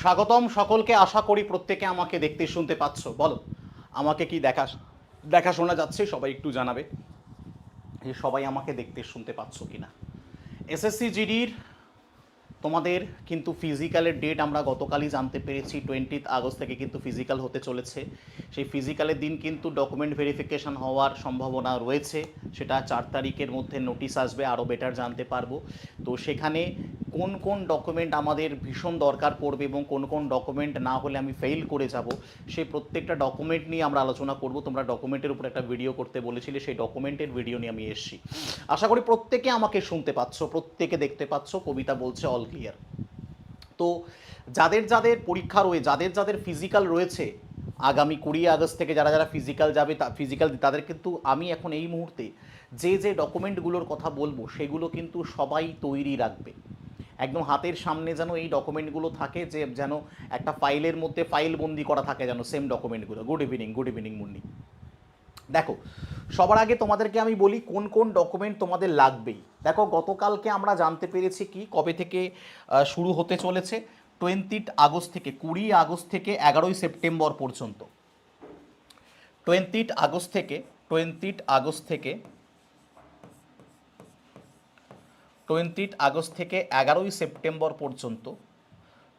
স্বাগতম সকলকে, আশা করি প্রত্যেকে আমাকে দেখতে শুনতে পাচ্ছ। বলো, আমাকে কি দেখা দেখা শোনা যাচ্ছে, সবাই একটু জানাবে যে সবাই আমাকে দেখতে শুনতে পাচ্ছ কিনা। এসএসসি জিডির তোমাদের কিন্তু ফিজিক্যালের ডেট আমরা গতকালই জানতে পেরেছি টোয়েন্টিথ আগস্ট থেকে কিন্তু ফিজিক্যাল হতে চলেছে। সেই ফিজিক্যালের দিন কিন্তু ডকুমেন্ট ভেরিফিকেশন হওয়ার সম্ভাবনা রয়েছে, সেটা চার তারিখের মধ্যে নোটিশ আসবে আরও বেটার জানতে পারব। তো সেখানে কোন কোন ডকুমেন্ট আমাদের ভীষণ দরকার পড়বে এবং কোন কোন ডকুমেন্ট না হলে আমি ফেল করে যাব সেই প্রত্যেকটা ডকুমেন্ট নিয়ে আমরা আলোচনা করব। তোমরা ডকুমেন্টের উপর একটা ভিডিও করতে বলেছিলে, সেই ডকুমেন্টের ভিডিও নিয়ে আমি এসেছি। আশা করি প্রত্যেকে আমাকে শুনতে পাচ্ছ, প্রত্যেকে দেখতে পাচ্ছ, কবিতা বলছে অল ক্লিয়ার তো যাদের যাদের পরীক্ষা রয়ে, যাদের যাদের ফিজিক্যাল রয়েছে, আগামী কুড়ি আগস্ট থেকে যারা যারা ফিজিক্যাল যাবে, তা ফিজিক্যাল তাদের কিন্তু আমি এখন এই মুহূর্তে যে যে ডকুমেন্টগুলোর কথা বলব, সেগুলো কিন্তু সবাই তৈরি রাখবে। একদম হাতের সামনে যেন এই ডকুমেন্টগুলো থাকে যে যেন একটা ফাইলের মধ্যে ফাইল বন্দি করা থাকে যেন সেম ডকুমেন্টগুলো good evening good evening Munni. দেখো, সবার আগে তোমাদেরকে আমি বলি কোন কোন ডকুমেন্ট তোমাদের লাগবেই। দেখো, গতকালকে আমরা জানতে পেরেছি কি, কবে থেকে শুরু হতে চলেছে? টোয়েন্টিথ আগস্ট থেকে, কুড়ি আগস্ট থেকে এগারোই সেপ্টেম্বর পর্যন্ত। টোয়েন্টিথ আগস্ট থেকে টোয়েন্টিথ আগস্ট থেকে টোয়েন্টিথ আগস্ট থেকে এগারোই সেপ্টেম্বর পর্যন্ত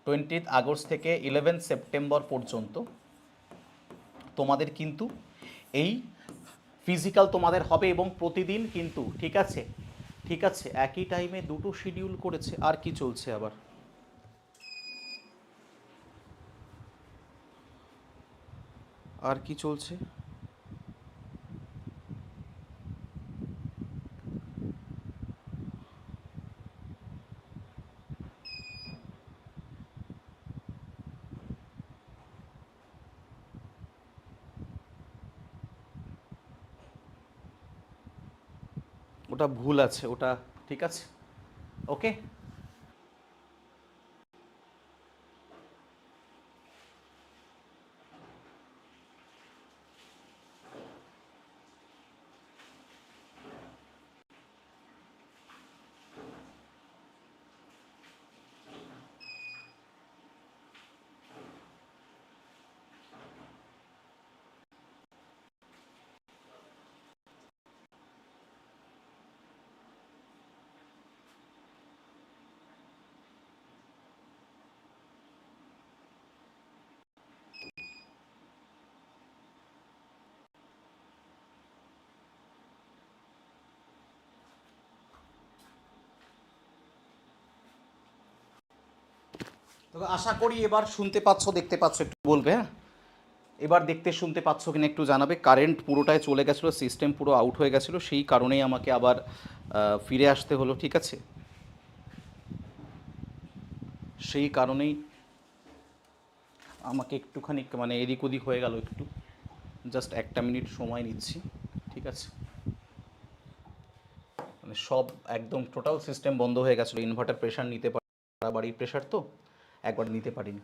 টোয়েন্টিথ আগস্ট থেকে ইলেভেন সেপ্টেম্বর পর্যন্ত তোমাদের কিন্তু এই ফিজিক্যাল তোমাদের হবে এবং প্রতিদিন কিন্তু, ঠিক আছে? ঠিক আছে, একই টাইমে দুটো শিডিউল করেছে, আর কি চলছে আবার? আর কি চলছে? ওটা ভুল আছে ওটা ঠিক আছে? ওকে তবে আশা করি এবার শুনতে পাচ্ছ, দেখতে পাচ্ছ, একটু বলবে হ্যাঁ? এবার দেখতে শুনতে পাচ্ছ কিনা একটু জানাবে। কারেন্ট পুরোটাই চলে গেছিল সিস্টেম পুরো আউট হয়ে গেছিল, সেই কারণেই আমাকে আবার ফিরে আসতে হলো, ঠিক আছে? সেই কারণেই আমাকে একটুখানি মানে এদিক ওদিক হয়ে গেল একটু। জাস্ট একটা মিনিট সময় নিচ্ছি, ঠিক আছে? মানে সব একদম টোটাল সিস্টেম বন্ধ হয়ে গেছিল ইনভার্টার প্রেশার নিতে পারে বাড়ির প্রেশার তো? একবার নিতে পারিনি।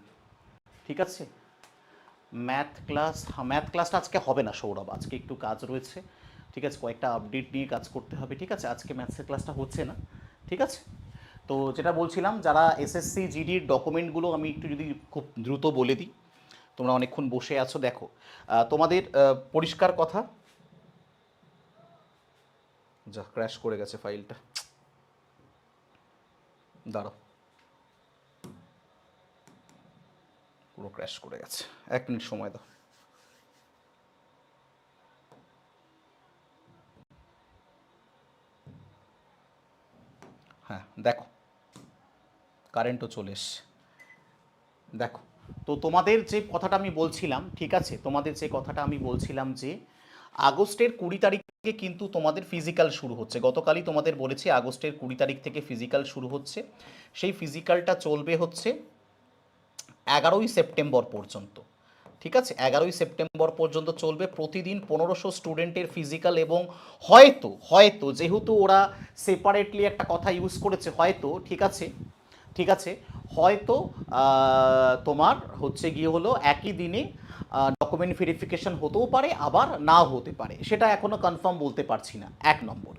ঠিক আছে? ম্যাথ ক্লাস ম্যাথ ক্লাসটা আজকে হবে না সৌরভ, আজকে একটু কাজ রয়েছে। ঠিক আছে? কয়েকটা আপডেট নিয়ে কাজ করতে হবে, ঠিক আছে? আজকে ম্যাথসের ক্লাসটা হচ্ছে না, ঠিক আছে? তো যেটা বলছিলাম, যারা এসএসসি জিডির ডকুমেন্টগুলো আমি একটু যদি খুব দ্রুত বলে দিই, তোমরা অনেকক্ষণ বসে আছো, দেখো। তোমাদের পরিষ্কার কথা? যা ক্র্যাশ করে গেছে ফাইলটা দাঁড়াও। পুরো ক্র্যাশ করে গেছে। এক মিনিট সময় দাও। হ্যাঁ দেখো। কারেন্টও চলে এসছে। দেখো, তো তোমাদের যে কথাটা আমি বলছিলাম, ঠিক আছে? তোমাদের যে কথাটা আমি বলছিলাম যে, আগস্টের কুড়ি তারিখে কিন্তু তোমাদের ফিজিক্যাল শুরু হচ্ছে। গতকালই তোমাদের বলেছি আগস্টের কুড়ি তারিখ থেকে ফিজিক্যাল শুরু হচ্ছে। সেই ফিজিক্যালটা চলবে হচ্ছে এগারোই সেপ্টেম্বর পর্যন্ত। ঠিক আছে? এগারোই সেপ্টেম্বর পর্যন্ত চলবে। প্রতিদিন পনেরোশো স্টুডেন্টের ফিজিক্যাল এবং হয়তো হয়তো, যেহেতু ওরা সেপারেটলি একটা কথা ইউজ করেছে, হয়তো, ঠিক আছে? ঠিক আছে? হয়তো তোমার হচ্ছে গিয়ে হলো একই দিনে ডকুমেন্ট ভেরিফিকেশন হতেও পারে, আবার নাও হতে পারে। সেটা এখনও কনফার্ম বলতে পারছি না। এক নম্বর।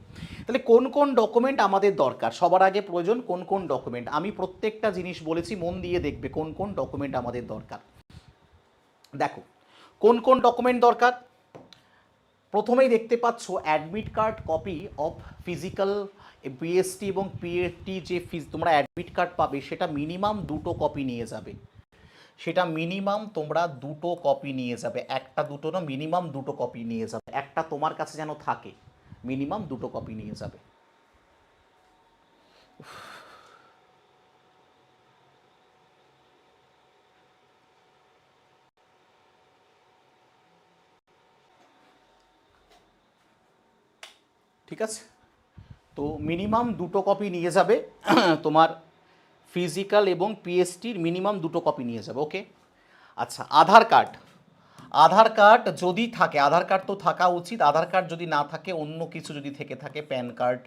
তাহলে কোন কোন ডকুমেন্ট আমাদের দরকার? সবার আগে প্রয়োজন কোন কোন ডকুমেন্ট আমি প্রত্যেকটা জিনিস বলেছি, মন দিয়ে দেখবে কোন কোন ডকুমেন্ট আমাদের দরকার। দেখো, কোন কোন ডকুমেন্ট দরকার? প্রথমেই দেখতে পাচ্ছ admit card copy of physical BST এবং পিএটি যে ফিজ তোমরা অ্যাডমিট কার্ড পাবে, সেটা মিনিমাম দুটো কপি নিয়ে যাবে। সেটা মিনিমাম তোমরা দুটো কপি নিয়ে যাবে। একটা দুটো না মিনিমাম দুটো কপি নিয়ে যাবে। একটা তোমার কাছে যেন থাকে মিনিমাম দুটো কপি নিয়ে যাবে। ঠিক আছে? তো মিনিমাম দুটো কপি নিয়ে যাবে। তোমার ফিজিক্যাল এবং পিএসটির মিনিমাম দুটো কপি নিয়ে যাবে ওকে আচ্ছা আধার কার্ড আধার কার্ড যদি থাকে, আধার কার্ড তো থাকা উচিত। আধার কার্ড যদি না থাকে, অন্য কিছু যদি থেকে থাকে প্যান কার্ড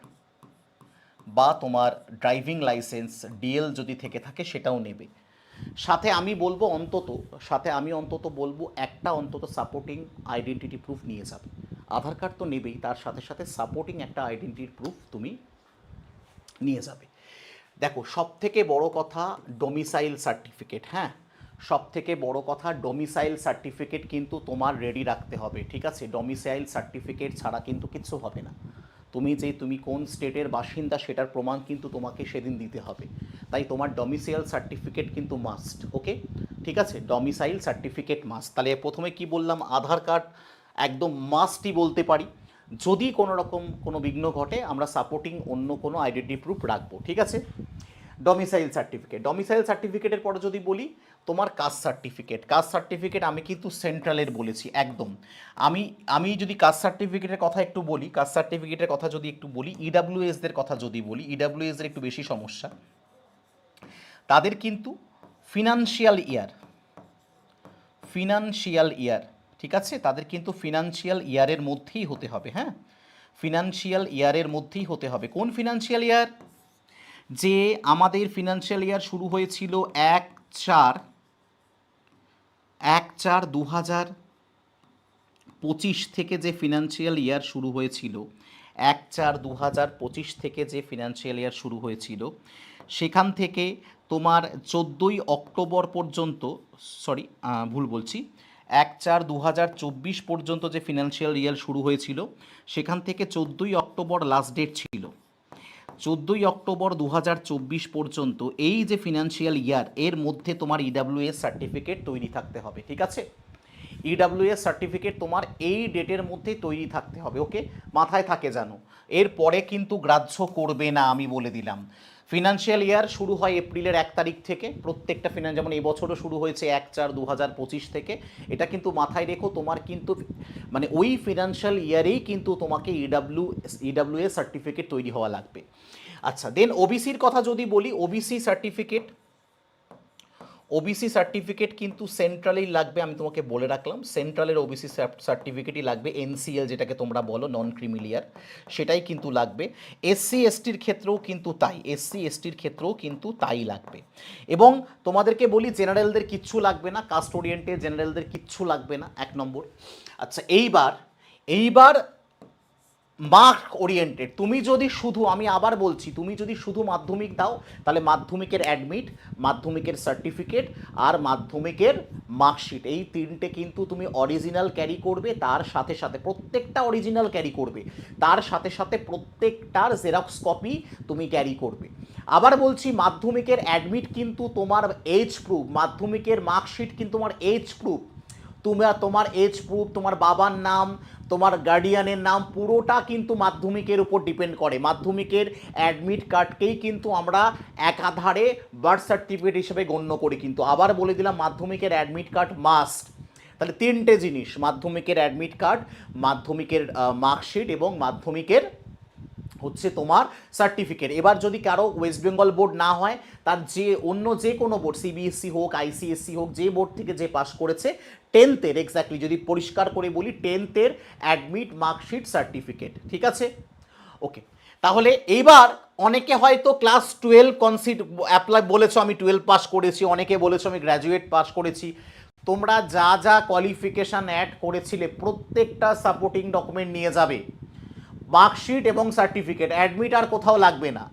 বা তোমার ড্রাইভিং লাইসেন্স ডিএল যদি থেকে থাকে, সেটাও নেবে। সাথে আমি বলব অন্তত, সাথে আমি অন্তত বলব, একটা অন্তত সাপোর্টিং আইডেন্টিটি প্রুফ নিয়ে যাবে। আধার কার্ড তো নেবেই, তার সাথে সাথে সাপোর্টিং একটা আইডেন্টিটি প্রুফ তুমি নিয়ে যাবে। দেখো সব থেকে বড় কথা ডোমিসাইল সার্টিফিকেট হ্যাঁ? সব থেকে বড় কথা ডোমিসাইল সার্টিফিকেট কিন্তু তোমার রেডি রাখতে হবে, ঠিক আছে? ডোমিসাইল সার্টিফিকেট ছাড়া কিন্তু কিছু হবে না। তুমি যে, তুমি কোন স্টেটের বাসিন্দা সেটার প্রমাণ কিন্তু তোমাকে সেদিন দিতে হবে। তাই তোমার ডমিসাইল সার্টিফিকেট কিন্তু মাস্ট ওকে ঠিক আছে? ডমিসাইল সার্টিফিকেট মাস্ট তাহলে প্রথমে কি বললাম? আধার কার্ড একদম মাস্টই বলতে পারি। যদি কোনো রকম কোনো বিঘ্ন ঘটে, আমরা সাপোর্টিং অন্য কোনো আইডেন্টি প্রুফ রাখব, ঠিক আছে? ডমিসাইল সার্টিফিকেট ডমিসাইল সার্টিফিকেটের পরে যদি বলি, তোমার কাস্ট সার্টিফিকেট কাস্ট সার্টিফিকেট আমি কিন্তু সেন্ট্রালের বলেছি, একদম। আমি আমি যদি কাস্ট সার্টিফিকেটের কথা একটু বলি কাস্ট সার্টিফিকেটের কথা যদি একটু বলি ইডাব্লিউএসদের কথা যদি বলি ইডাব্লিউএসদের একটু বেশি সমস্যা। তাদের কিন্তু ফিনান্সিয়াল ইয়ার ফিনান্সিয়াল ইয়ার ঠিক আছে? তাদের কিন্তু ফিনান্সিয়াল ইয়ারের মধ্যেই হতে হবে হ্যাঁ? ফিনান্সিয়াল ইয়ারের মধ্যেই হতে হবে। কোন ফিনান্সিয়াল ইয়ার যে আমাদের ফিনান্সিয়াল ইয়ার শুরু হয়েছিল এক চার এক চার দু হাজার পঁচিশ থেকে যে ফিনান্সিয়াল ইয়ার শুরু হয়েছিল, এক চার দু হাজার পঁচিশ থেকে যে ফিনান্সিয়াল ইয়ার শুরু হয়েছিল, সেখান থেকে তোমার চোদ্দোই অক্টোবর পর্যন্ত সরি ভুল বলছি এক চার দু পর্যন্ত যে ফিনান্সিয়াল ইয়ার শুরু হয়েছিল, সেখান থেকে চোদ্দোই অক্টোবর লাস্ট ডেট ছিল। চোদ্দোই অক্টোবর দু হাজার চব্বিশ পর্যন্ত এই যে ফিনান্সিয়াল ইয়ার এর মধ্যে তোমার ইডাব্লিউএস সার্টিফিকেট তৈরি থাকতে হবে, ঠিক আছে? ইডাব্লিউএস সার্টিফিকেট তোমার এই ডেটের মধ্যেই তৈরি থাকতে হবে ওকে মাথায় থাকে জানো এর পরে কিন্তু গ্রাহ্য করবে না, আমি বলে দিলাম। ফিনান্সিয়াল ইয়ার শুরু হয় এপ্রিলের এক তারিখ থেকে। প্রত্যেকটা ফিনান্স যেমন এবছরও শুরু হয়েছে এক চার দু থেকে। এটা কিন্তু মাথায় রেখো, তোমার কিন্তু মানে ওই ফিনান্সিয়াল ইয়ারেই কিন্তু তোমাকে ইডাব্লিউ এ সার্টিফিকেট তৈরি হওয়া লাগবে। আচ্ছা দেন ওবিসির কথা যদি বলি ওবিসি সার্টিফিকেট ওবিসি সার্টিফিকেট কিন্তু সেন্ট্রালেই লাগবে, আমি তোমাকে বলে রাখলাম। সেন্ট্রালের ওবিসি সার্টিফিকেটই লাগবে এনসিএল যেটাকে তোমরা বলো নন ক্রিমিলিয়ার সেটাই কিন্তু লাগবে। এসসি এসটির ক্ষেত্রেও কিন্তু তাই এসসি এসটির ক্ষেত্রেও কিন্তু তাই লাগবে। এবং তোমাদেরকে বলি জেনারেলদের কিচ্ছু লাগবে না কাস্ট ওরিয়েন্টেড জেনারেলদের কিচ্ছু লাগবে না, এক নম্বর। আচ্ছা এইবার এইবার মার্ক ওরিয়েন্টেড তুমি যদি শুধু, আমি আবার বলছি, তুমি যদি শুধু মাধ্যমিক দাও, তাহলে মাধ্যমিকের অ্যাডমিট, মাধ্যমিকের সার্টিফিকেট আর মাধ্যমিকের মার্কশিট। এই তিনটে কিন্তু তুমি অরিজিনাল ক্যারি করবে, তার সাথে সাথে প্রত্যেকটা অরিজিনাল ক্যারি করবে। তার সাথে সাথে প্রত্যেকটার জেরক্স কপি তুমি ক্যারি করবে। আবার বলছি, মাধ্যমিকের অ্যাডমিট কিন্তু তোমার এজ প্রুফ মাধ্যমিকের মার্কশিট কিন্তু তোমার এজ প্রুফ তোমার তোমার এজ প্রুফ তোমার বাবার নাম, তোমার গার্ডিয়ানের নাম, পুরোটা কিন্তু মাধ্যমিকের উপর ডিপেন্ড করে। মাধ্যমিকের অ্যাডমিট কার্ডকেই কিন্তু আমরা একাধারে বার্থ সার্টিফিকেট হিসেবে গণ্য করি কিন্তু। আবার বলে দিলাম, মাধ্যমিকের অ্যাডমিট কার্ড মাস্ট তাহলে তিনটে জিনিস, মাধ্যমিকের অ্যাডমিট কার্ড মাধ্যমিকের মার্কশিট এবং মাধ্যমিকের হচ্ছে তোমার সার্টিফিকেট এবার যদি কারও ওয়েস্ট বেঙ্গল বোর্ড না হয়, তার যে অন্য যে কোনো বোর্ড সিবিএসসি হোক আইসিএসসি হোক, যে বোর্ড থেকে যে পাস করেছে টেন্থের এক্স্যাক্টলি যদি পরিষ্কার করে বলি টেন্থের অ্যাডমিট মার্কশিট সার্টিফিকেট ঠিক আছে? ওকে তাহলে এইবার অনেকে হয়তো ক্লাস টুয়েলভ কনসিড অ্যাপ্লাই বলেছ, আমি টুয়েলভ পাস করেছি, অনেকে বলেছ, আমি গ্র্যাজুয়েট পাস করেছি। তোমরা যা যা কোয়ালিফিকেশান অ্যাড করেছিলে, প্রত্যেকটা সাপোর্টিং ডকুমেন্ট নিয়ে যাবে। মার্কশিট এবং সার্টিফিকেট অ্যাডমিট আর কোথাও লাগবে না।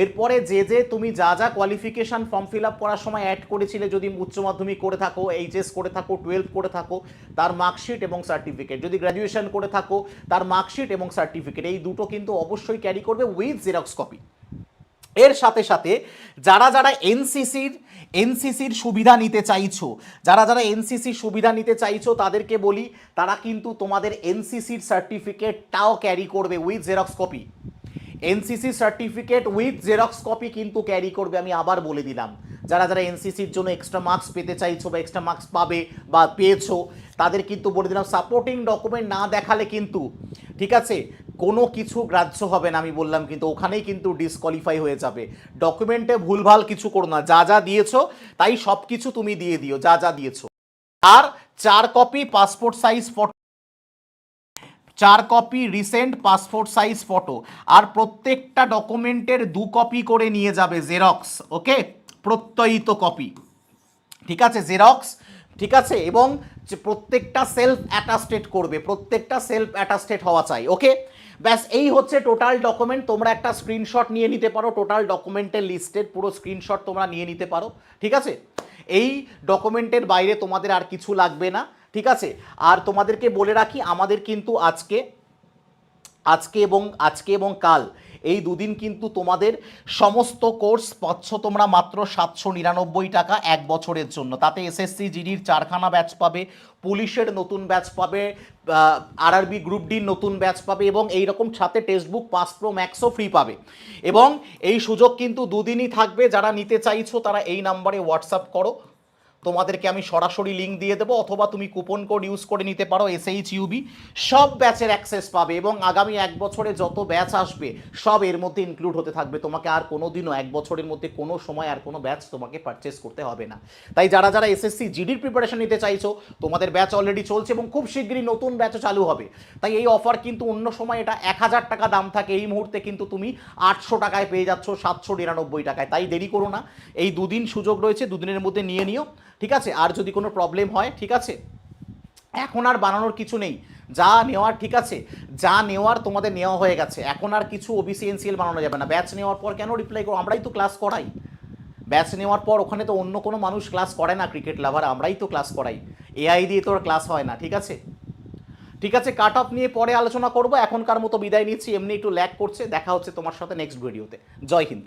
এরপরে যে যে তুমি যা যা কোয়ালিফিকেশান ফর্ম ফিল আপ করার সময় অ্যাড করেছিলে যদি উচ্চ মাধ্যমিক করে থাকো এইচএস করে থাকো টুয়েলভ করে থাকো, তার মার্কশিট এবং সার্টিফিকেট। যদি গ্র্যাজুয়েশন করে থাকো, তার মার্কশিট এবং সার্টিফিকেট। এই দুটো কিন্তু অবশ্যই ক্যারি করবে উইথ জেরক্স কপি এর সাথে সাথে যারা যারা এনসিসির এনসিসির সুবিধা নিতে চাইছো, যারা যারা এনসিসির সুবিধা নিতে চাইছো তাদেরকে বলি, তারা কিন্তু তোমাদের এনসিসির সার্টিফিকেটটাও ক্যারি করবে with xerox copy NCC certificate with xerox copy কিন্তু ক্যারি করবে, আমি আবার বলে দিলাম। যারা যারা এনসিসির জন্য এক্সট্রা মার্কস পেতে চাইছো বা এক্সট্রা মার্কস পাবে বা পেয়েছ, তাদের কিন্তু বলে দিলাম সাপোর্টিং ডকুমেন্ট না দেখালে কিন্তু, ঠিক আছে? কোনো কিছু গ্রাহ্য হবে না, আমি বললাম কিন্তু, ওখানেই কিন্তু ডিসকোয়ালিফাই হয়ে যাবে। ডকুমেন্টে ভুলভাল কিছু করো না, যা যা দিয়েছ, তাই সব কিছু তুমি দিয়ে দিও, যা যা দিয়েছ। আর চার কপি পাসপোর্ট সাইজ ফটো চার copy recent passport size photo আর প্রত্যেকটা ডকুমেন্টের দু কপি করে নিয়ে যাবে জেরক্স ওকে প্রত্যয়িত কপি ঠিক আছে? জেরক্স ঠিক আছে? এবং প্রত্যেকটা সেলফ অ্যাটাস্টেড করবে, প্রত্যেকটা সেলফ অ্যাটাস্টেড হওয়া চাই ওকে ব্যাস, এই হচ্ছে টোটাল ডকুমেন্ট তোমরা একটা স্ক্রিনশট নিয়ে নিতে পারো টোটাল ডকুমেন্টের লিস্টের পুরো স্ক্রিনশট তোমরা নিয়ে নিতে পারো, ঠিক আছে? এই ডকুমেন্টের বাইরে তোমাদের আর কিছু লাগবে না। ঠিক আছে? আর তোমাদেরকে বলে রাখি, আমাদের কিন্তু আজকে আজকে এবং আজকে এবং কাল, এই দুদিন কিন্তু তোমাদের সমস্ত কোর্স পাচ্ছ তোমরা মাত্র সাতশো নিরানব্বই টাকা এক বছরের জন্য। তাতে এসএসসি জিডির চারখানা ব্যাচ পাবে, পুলিশের নতুন ব্যাচ পাবে আরআরবি গ্রুপ ডির নতুন ব্যাচ পাবে এবং এই রকম সাথে টেক্সটবুক, পাস প্রো, ম্যাক্সও ফ্রি পাবে। এবং এই সুযোগ কিন্তু দুদিনই থাকবে, যারা নিতে চাইছো তারা এই নাম্বারে হোয়াটসঅ্যাপ করো। তোমাদেরকে আমি সরাসরি লিঙ্ক দিয়ে দেবো, অথবা তুমি কুপন কোড ইউজ করে নিতে পারো এসএইচ ইউবি সব ব্যাচের অ্যাক্সেস পাবে এবং আগামী এক বছরে যত ব্যাচ আসবে, সব এর মধ্যে ইনক্লুড হতে থাকবে। তোমাকে আর কোনো দিনও এক বছরের মধ্যে কোনো সময় আর কোনো ব্যাচ তোমাকে পারচেস করতে হবে না। তাই যারা যারা এসএসসি জিডির প্রিপারেশন নিতে চাইছো, তোমাদের ব্যাচ অলরেডি চলছে এবং খুব শীঘ্রই নতুন ব্যাচও চালু হবে। তাই এই অফার কিন্তু অন্য সময় এটা এক হাজার টাকা দাম থাকে, এই মুহূর্তে কিন্তু তুমি আটশো টাকায় পেয়ে যাচ্ছ, সাতশো নিরানব্বই টাকায়। তাই দেরি করো না। এই দুদিন সুযোগ রয়েছে, দুদিনের মধ্যে নিয়ে নিও। ঠিক আছে? আর যদি কোনো প্রবলেম হয়, ঠিক আছে? এখন আর বানানোর কিছু নেই। যা নেওয়ার, ঠিক আছে? যা নেওয়ার তোমাদের নেওয়া হয়ে গেছে। এখন আর কিছু ওবিসি এনসিএল বানানো যাবে না। ব্যাচ নেওয়ার পর কেন রিপ্লাই করো? আমরাই তো ক্লাস করাই। ব্যাচ নেওয়ার পর ওখানে তো অন্য কোনো মানুষ ক্লাস করে না ক্রিকেট লাভার আমরাই তো ক্লাস করাই। এআই দিয়ে তো আর ক্লাস হয় না, ঠিক আছে? ঠিক আছে কাট অফ নিয়ে পরে আলোচনা করব। এখনকার মতো বিদায় নিচ্ছি। এমনি একটু ল্যাক করছে। দেখা হচ্ছে তোমার সাথে নেক্সট ভিডিওতে জয় হিন্দ।